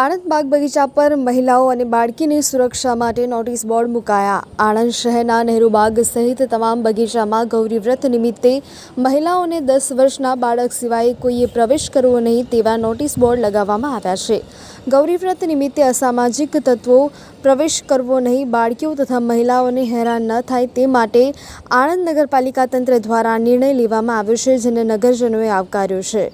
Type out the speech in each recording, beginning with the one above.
આણંદ બાગ બગીચા પર મહિલાઓ અને બાળકીની સુરક્ષા માટે નોટિસ બોર્ડ મુકાયા. આણંદ શહેરના નહેરુ બાગ સહિત તમામ બગીચામાં ગૌરી વ્રત નિમિત્તે મહિલાઓને દસ વર્ષના બાળક સિવાય કોઈએ પ્રવેશ કરવો નહીં તેવા નોટિસ બોર્ડ લગાવવામાં આવ્યા છે. ગૌરી વ્રત નિમિત્તે અસામાજિક તત્વો પ્રવેશ કરવો નહીં, બાળકીઓ તથા મહિલાઓને હેરાન ન થાય તે માટે આણંદ નગરપાલિકા તંત્ર દ્વારા નિર્ણય લેવામાં આવ્યો છે, જેને નગરજનોએ આવકાર્યો છે.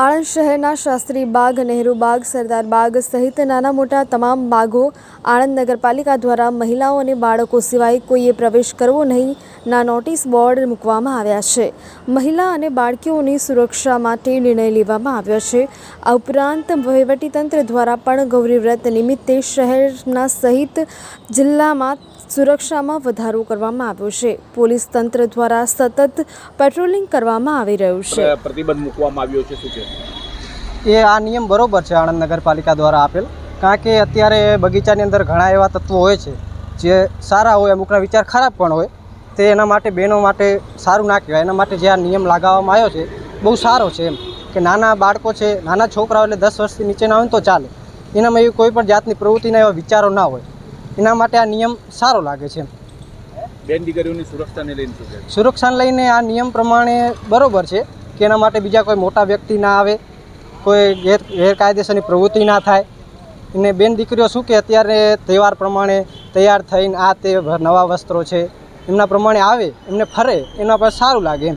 આણંદ શહેરના શાસ્ત્રી બાગ, નહેરુ બાગ, સરદાર બાગ સહિત નાના મોટા તમામ બાગો આણંદ નગરપાલિકા દ્વારા મહિલાઓ અને બાળકો સિવાય કોઈએ પ્રવેશ કરવો નહીં, ના નોટિસ બોર્ડ મૂકવામાં આવ્યા છે. મહિલા અને બાળકીઓની સુરક્ષા માટે નિર્ણય લેવામાં આવ્યો છે. આ ઉપરાંત વહીવટીતંત્ર દ્વારા પણ ગૌરીવ્રત નિમિત્તે શહેરના સહિત જિલ્લામાં સુરક્ષામાં વધારો કરવામાં આવ્યો છે. પોલીસ તંત્ર દ્વારા સતત પેટ્રોલિંગ કરવામાં આવી રહ્યું છે. પ્રતિબંધ મૂકવામાં આવ્યો છે, શું છે એ આ નિયમ બરોબર છે આણંદ નગરપાલિકા દ્વારા આપેલ. કારણ કે અત્યારે બગીચાની અંદર ઘણા એવા તત્વો હોય છે જે સારા હોય અમુકના વિચાર ખરાબ પણ હોય તે એના માટે બહેનો માટે સારું ના કહેવાય. એના માટે જે આ નિયમ લગાવવામાં આવ્યો છે બહુ સારો છે એમ. કે નાના બાળકો છે નાના છોકરાઓ એટલે દસ વર્ષથી નીચેના હોય ને તો ચાલે. એનામાં એવી કોઈ પણ જાતની પ્રવૃત્તિના એવા વિચારો ના હોય. એના માટે આ નિયમ સારો લાગે છે એમ. બેન દીકરીઓની સુરક્ષાને લઈને શું સુરક્ષાને લઈને આ નિયમ પ્રમાણે બરોબર છે કે એના માટે બીજા કોઈ મોટા વ્યક્તિ ના આવે કોઈ ગેર ગેરકાયદેસરની પ્રવૃત્તિ ના થાય. અને બેન દીકરીઓ શું કે અત્યારે તહેવાર પ્રમાણે તૈયાર થઈને આ તે નવા વસ્ત્રો છે. એમના પ્રમાણે આવે, એમને ફરે, એના પર સારું લાગે એમ.